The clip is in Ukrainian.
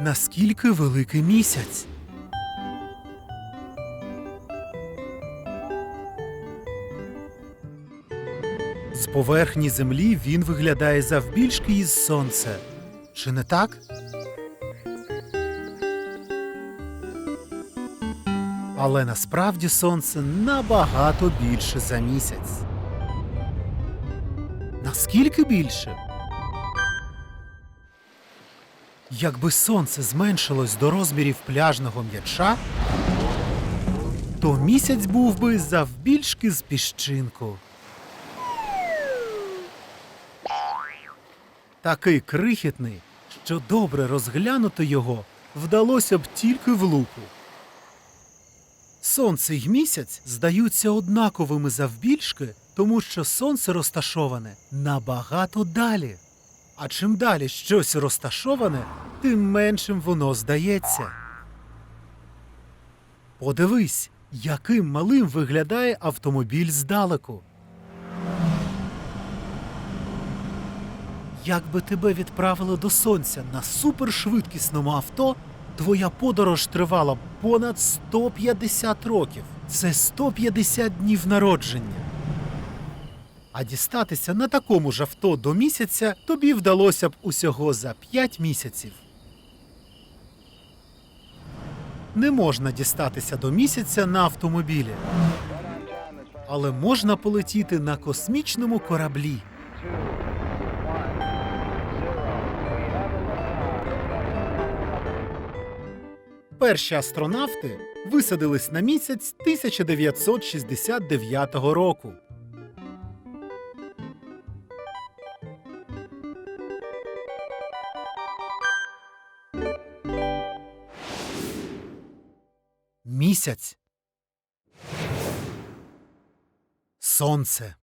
наскільки великий місяць. З поверхні землі він виглядає завбільшки із сонця. Чи не так? Але насправді сонце набагато більше за місяць. Наскільки більше? Якби сонце зменшилось до розмірів пляжного м'яча, то місяць був би завбільшки з піщинку. Такий крихітний, що добре розглянути його вдалося б тільки в лупу. Сонце й місяць здаються однаковими завбільшки, тому що сонце розташоване набагато далі. А чим далі щось розташоване, тим меншим воно здається. Подивись, яким малим виглядає автомобіль здалеку. Якби тебе відправили до сонця на супершвидкісному авто, твоя подорож тривала понад 150 років. Це 150 днів народження. А дістатися на такому ж авто до місяця тобі вдалося б усього за 5 місяців. Не можна дістатися до місяця на автомобілі, але можна полетіти на космічному кораблі. Перші астронавти висадились на місяць 1969 року. Місяць. Сонце.